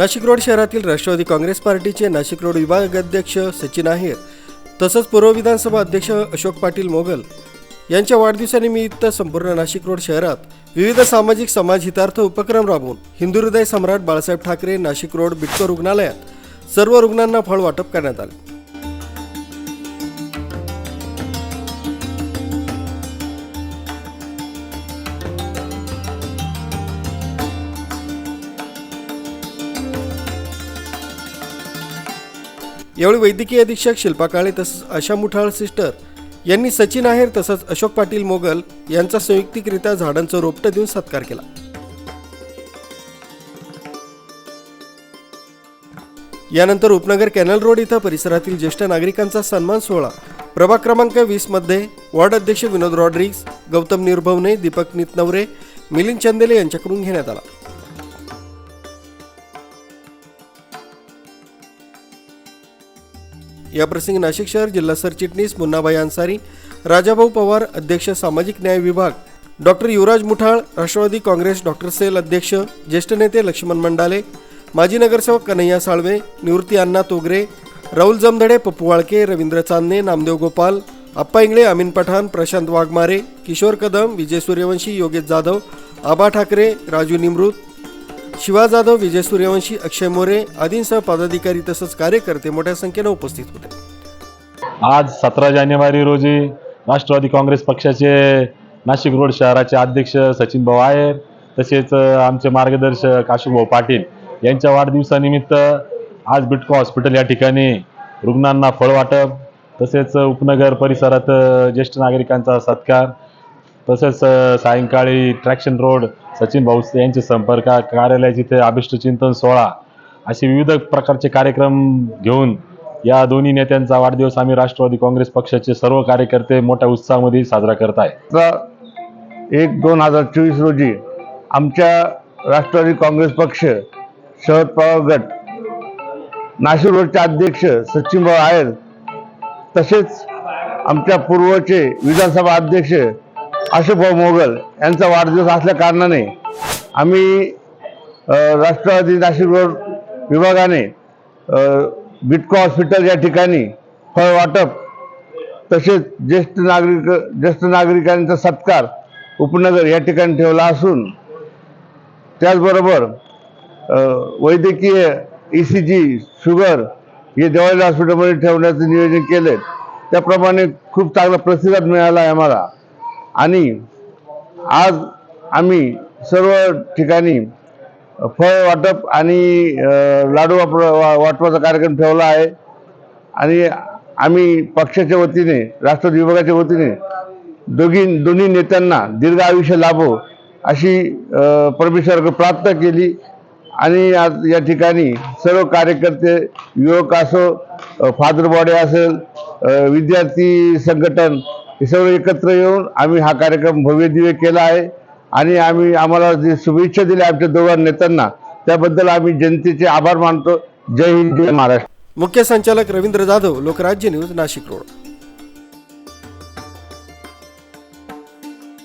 Nashik road शहरातील राष्ट्रवादी काँग्रेस पार्टीचे Nashik road विभाग अध्यक्ष सचिन आहेर तसंच पूर्व विधानसभा अध्यक्ष अशोक पाटील मोगल यांच्या वाढदिवसानिमित्त संपूर्ण नाशिक रोड शहरात विविध सामाजिक समाजहितार्थ उपक्रम राबवून हिंदू हृदय सम्राट बाळासाहेब ठाकरे नाशिक रोड बिटको रुग्णालयात सर्व रुग्णांना फळ वाटप करण्यात आले. यावेळी वैद्यकीय अधीक्षक शिल्पा काळे तसंच आशा मुठाळ सिस्टर यांनी सचिन आहेर तसंच अशोक पाटील मोगल यांचा संयुक्तिकरित्या झाडांचं रोपटं देऊन सत्कार केला. यानंतर उपनगर कॅनल रोड इथं परिसरातील ज्येष्ठ नागरिकांचा सन्मान सोहळा. प्रभाग क्रमांक वीसमध्ये वॉर्ड अध्यक्ष विनोद रॉड्रिग्स गौतम निर्भवने दीपक नितनवरे मिलिंद चंदेले यांच्याकडून घेण्यात आला. याप्रसंगी नाशिक शहर जिल्हा सरचिटणीस मुन्नाभाई अन्सारी राजाभाऊ पवार अध्यक्ष सामाजिक न्याय विभाग doctor Yuvraj Muthal Rashtrawadi Congress doctor cell अध्यक्ष ज्येष्ठ नेते लक्ष्मण मंडाले माजी नगरसेवक कन्हैया साळवे निवृत्ती अण्णा तोगरे राहुल जमधडे पप्पू वाळके रवींद्र चांदणे नामदेव गोपाल अप्पा इंगळे अमीन पठाण प्रशांत वाघमारे किशोर कदम विजय सूर्यवंशी योगेश जाधव आबा ठाकरे राजू निमृत शिवा जाधव विजय सूर्यवंशी अक्षय मोरे आदींसह पदाधिकारी तसंच कार्यकर्ते मोठ्या संख्येनं उपस्थित होते. आज सतरा जानेवारी रोजी राष्ट्रवादी काँग्रेस पक्षाचे नाशिक रोड शहराचे अध्यक्ष सचिन भाऊ आहेर तसेच आमचे मार्गदर्शक भाऊ पाटील यांच्या वाढदिवसानिमित्त आज बिटको हॉस्पिटल या ठिकाणी रुग्णांना फळ वाटप तसेच उपनगर परिसरात ज्येष्ठ नागरिकांचा सत्कार तसेच सायंकाळी ट्रॅक्शन रोड सचिन भाऊ यांचे संपर्क कार्यालय जिथे अभिष्ट चिंतन सोहळा असे विविध प्रकारचे कार्यक्रम घेऊन या दोन्ही नेत्यांचा वाढदिवस आम्ही राष्ट्रवादी काँग्रेस पक्षाचे सर्व कार्यकर्ते मोठ्या उत्साहामध्ये साजरा करत आहे. एक दोन हजार चोवीस रोजी आमच्या राष्ट्रवादी काँग्रेस पक्ष शरद पवार गट नाशिक रोडचे अध्यक्ष सचिनभाऊ आहेर तसेच आमच्या पूर्वचे विधानसभा अध्यक्ष अशोकभाऊ मोगल यांचा वाढदिवस असल्या कारणाने आम्ही राष्ट्रवादी नाशिक रोड विभागाने बिटको हॉस्पिटल या ठिकाणी फळ वाटप तसेच ज्येष्ठ नागरिक ज्येष्ठ नागरिकांचा सत्कार उपनगर या ठिकाणी ठेवला असून त्याचबरोबर वैद्यकीय ई सी जी शुगर हे देवाळी हॉस्पिटलमध्ये ठेवण्याचं नियोजन केले त्याप्रमाणे खूप चांगला प्रतिसाद मिळाला आहे आम्हाला. आणि आज आम्ही सर्व ठिकाणी फळ वाटप आणि लाडू वाप वा- वाटपाचा कार्यक्रम ठेवला आहे. आणि आम्ही पक्षाच्या वतीने राष्ट्रवादी विभागाच्या वतीने दोघी दोन्ही नेत्यांना दीर्घ आयुष्य लाभो अशी परमेश्वराकडे प्रार्थना केली. आणि आज या ठिकाणी सर्व कार्यकर्ते युवक असो फादर बॉडी असेल विद्यार्थी संघटन हे सर्व एकत्र येऊन आम्ही हा कार्यक्रम भव्य दिव्य केला आहे. आणि आम्ही आम्हाला जे शुभेच्छा दिल्या आमच्या दोघां नेत्यांना त्याबद्दल आम्ही जनतेचे आभार मानतो. जय हिंद जय महाराष्ट्र. मुख्य संचालक रवींद्र जाधव लोकराज्य न्यूज नाशिक रोड.